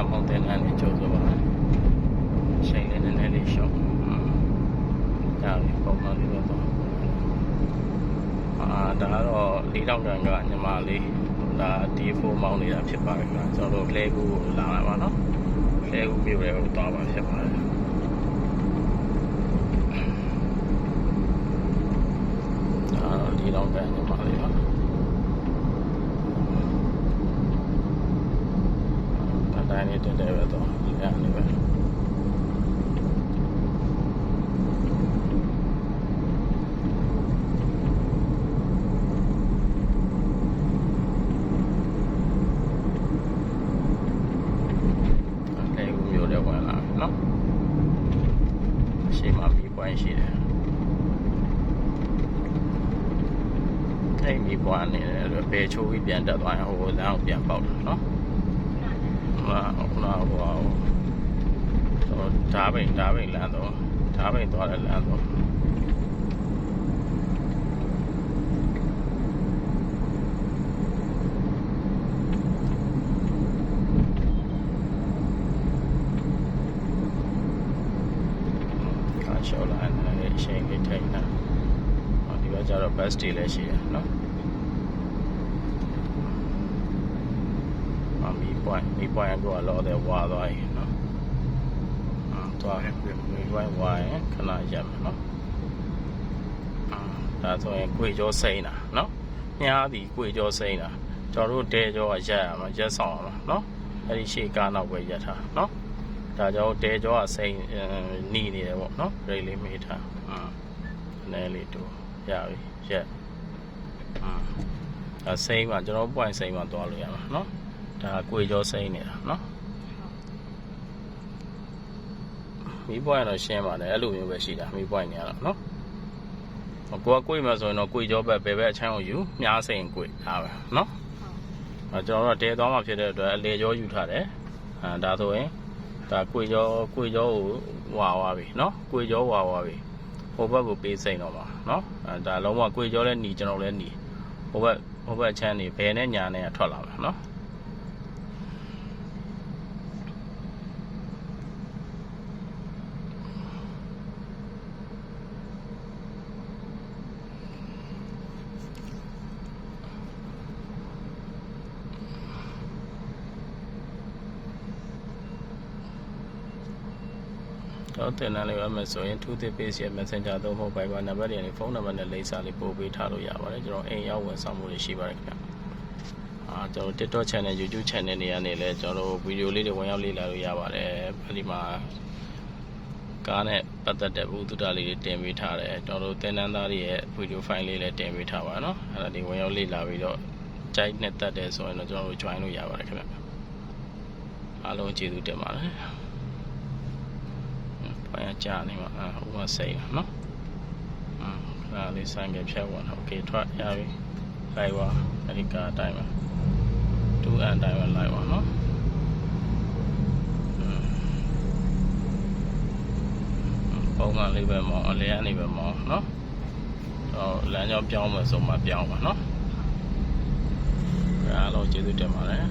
စားပေါက်တဲ့လမ်းနဲ့ကြုံဆိုပါမယ်။ချိန်လေးနည်းနည်းလေးရှော့။ဒါလေးပုံမှန်လေးပဲတော့။အာဒါကတော့၄တောက်တန်ကညီမလေးဒါ D4 မောင်းနေတာဖြစ်ပါပြီ။ကျွန်တော်တို့လဲကူလာမှာပါနော်။လဲကူပြေဝဲကိုသွားပါဖြစ်ပါတယ် ဒါတိုင်းနေတက်တယ်ပဲတော့လဲနေပဲအဲကူမျိုးလည်းဝင်လာပြီနော်ရှေ့မှာမီးပွိုင်းရှိတယ်အဲ့မီးပွိုင်းနေတယ်လို့ပေချိုးပြီးပြန်တက်သွားရင်ဟိုလမ်းကိုပြန်ပေါက်တယ် နော်ဟိုကဟိုကဟိုတော့ဓာပိန်ဓာပိန်လမ်းတော့ဓာပိန်သွားတဲ့လမ်းတော့ကာရှောလာနေအချိန်လေးထိန်တာဟောဒီဘက်ကျတော့ bus တွေလည်းရှိတယ်နော် point ဒီ point ကိုအလောတဲ့ဝါသွားရင်နော်အာသွားရင်ဒီ point ဝါရင်ခဏရပ်မယ်နော်အာဒါဆိုရင်ကိုယ်ကြောစိမ့်တာနော်မြားဒီကိုယ်ကြောစိမ့်တာကျွန်တော်တို့တဲကြောကရပ်ရမှာရပ်ဆောင်ရမှာနော်အဲ့ဒီရှေ့ကားနောက်ပဲရပ်ထားနော်ဒါကြောင့်တဲကြောကစိမ့်နီနေတယ်ပေါ့နော်ရိတ်လေးမေးထားအာနည်းလေးတို့ရပြီရက်အာစိမ့်မှာကျွန်တော် point စိမ့်မှာသွားလို့ရမှာနော် ဒါကိုကြောစိမ့်နေတာနော်မီး point တော့ရှင်းပါတယ်အဲ့လိုမျိုးပဲရှိတာမီး point နေရတော့နော်ကိုကကိုယ်မှာဆိုရင်တော့ကိုကြောဘက်ဘယ်ဘက်အချမ်းကိုယူမြားစိမ့်ကိုဒါပဲနော်အဲကျွန်တော်တို့တဲသွားမှာဖြစ်တဲ့အတွက်အလေကြောယူထားတယ်အဲဒါဆိုရင် ဒါကိုကြောကိုကြောကိုဝါဝါပြီเนาะကိုကြောဝါဝါပြီဟိုဘက်ကိုပေးစိမ့်တော့မှာเนาะအဲဒါလုံးဝကိုကြောလဲหนีကျွန်တော်လဲหนีဟိုဘက်ဟိုဘက်ချမ်းနေဘယ်နဲ့ညာနဲ့ထွက်လာမှာเนาะ တော့တင်တန်းလေးပဲမယ်ဆိုရင်2 tip page ရဲ့ messenger သုံးဖို့ Viber နံပါတ်တွေနဲ့ဖုန်းနံပါတ်နဲ့လိပ်စာလေးပို့ပေးထားလို့ရပါတယ်ကျွန်တော်အိမ်ရောက်ဝန်ဆောင်မှုတွေရှိပါတယ်ခင်ဗျအာကျွန်တော် TikTok channel YouTube channel တွေကနေလည်းကျွန်တော်ဗီဒီယိုလေးတွေဝင်ရောက်လေ့လာလို့ရပါတယ်အဲဒီမှာကားနဲ့ပတ်သက်တဲ့ဘုသူတလေးတွေတင်ပေးထားတယ်ကျွန်တော်တို့တင်တန်းသားတွေရဲ့ဗီဒီယိုဖိုင်လေးလည်းတင်ပေးထားပါနော်အဲ့ဒါဒီဝင်ရောက်လေ့လာပြီးတော့ကြိုက်နဲ့တက်တယ်ဆိုရင်တော့ကျွန်တော်တို့ join လို့ရပါတယ်ခင်ဗျအားလုံးကျေးဇူးတင်ပါတယ် ပိုင်းကကြာနေမှာအာဥပမာစိတ်နော်အာခဏလေးဆိုင်ကဖြတ်ဝင်โอเคထွက်ရပြီလိုက်ပါအဒီကာအတိုင်းပါ2အန်တိုင်းပါလိုက်ပါနော်ပုံမှန်လေးပဲမောင်းအလျားနေပဲမောင်းနော်ဟောလမ်းကြောင်းပြောင်းမယ်ဆိုမှပြောင်းပါနော်အားလုံးကျေးဇူးတင်ပါတယ်